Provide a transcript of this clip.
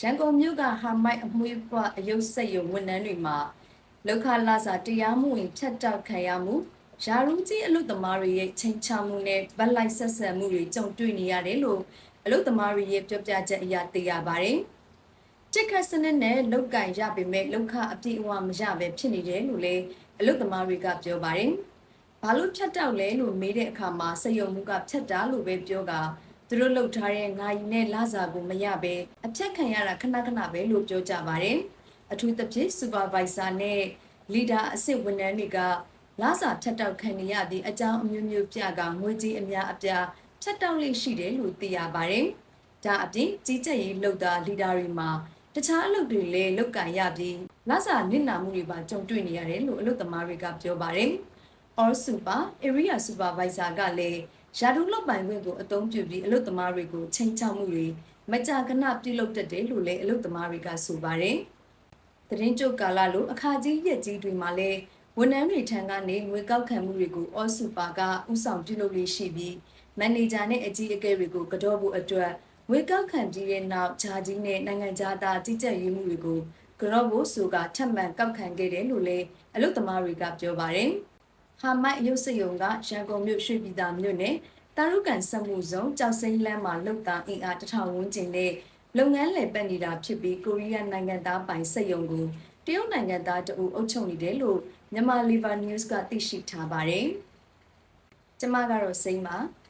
ရန်ကုန်မြို့ကဟာမိုက်အမွှေးပွားအယုတ်ဆက်ယုံဝန်ထမ်းတွေမှာလောက်ခလာစာတရားမှုဝင်ဖြတ်တောက်ခံရမှုယာရူးကြီးအလုသမားတွေရဲ့ချိန်ချမှုနဲ့ဗတ်လိုက်ဆက်ဆံမှုတွေကြုံတွေ့နေရတယ်လို့အလုသမားတွေရဲ့ပြောပြချက်အရသိရပါတယ်။တက်ခတ်စနစ်နဲ့လောက်ကင်ရပေမဲ့လောက်ခအပြည့်အဝမရပဲဖြစ်နေတယ်လို့လည်းအလုသမားတွေကပြောပါတယ်။ ဘာလို့ဖြတ်တောက်လဲလို့မေးတဲ့အခါမှာစက်ယုံမှုကဖြတ်တာလို့ပဲပြောတာသူတို့လှုပ်ထားတဲ့ငါရီနဲ့လစာကိုမရပဲအဖြတ်ခံရတာခဏခဏပဲလို့ပြောကြပါတယ်။အထူးသဖြင့် supervisor နဲ့ leader အဆင့်ဝန်ထမ်းတွေကလစာဖြတ်တောက်ခံနေရပြီးအကြောင်းအမျိုးမျိုးပြကငွေကြီးအများအပြားဖြတ်တောက်လေးရှိတယ်လို့သိရပါတယ်။ဒါအပြင်ကြီးကြပ်ရေးလုပ်သား leader တွေမှာတခြားအလုပ်တွေလည်းလုပ်ကင်ရပြီးလစာနစ်နာမှုတွေပါကြုံတွေ့နေရတယ်လို့အလုပ်သမားတွေကပြောပါတယ်။ All Super Area Supervisor ကလည်းရာထူးလောက်ပိုင်ခွင့်ကိုအသုံးပြုပြီးအလုပ်သမားတွေကိုချိန်ချောက်မှုတွေမကြာခဏပြုလုပ်တတ်တယ်လို့လည်းအလုပ်သမားတွေကဆိုပါတယ်။သတင်းကြိုကာလလိုအခါကြီးရက်ကြီးတွေမှာလည်းဝန်ထမ်းတွေထံကနေငွေကောက်ခံမှုတွေကို All Super ကဥဆောင်ပြုလုပ်လေးရှိပြီးမန်နေဂျာနဲ့အကြီးအကဲတွေကိုကတော့ဖို့အတွက်ငွေကောက်ခံပြီးတဲ့နောက်ဂျာကြီးနဲ့နိုင်ငံခြားသားကြီးကြပ်ရေးမှုတွေကိုကတော့ဖို့ဆိုကထပ်မံကောက်ခံခဲ့တယ်လို့လည်းအလုပ်သမားတွေကပြောပါတယ်။ ဟာမိုက်ရုပ်စရုံကရန်ကုန်မြို့ရွှေပြည်သာမြို့နယ်တာရုကန်စက်မှုဇုံကြောက်စိမ့်လမ်းမှာလုံတာအင်အားတထောင်ဝန်းကျင်နဲ့လုပ်ငန်းလည်ပတ်နေတာဖြစ်ပြီးကိုရီးယားနိုင်ငံသားပိုင်စက်ရုံကိုတရုတ်နိုင်ငံသားတအူအုပ်ချုပ်နေတယ်လို့မြန်မာ Liver News ကသိရှိထားပါတယ်။ကျမကတော့စိမ့်ပါ။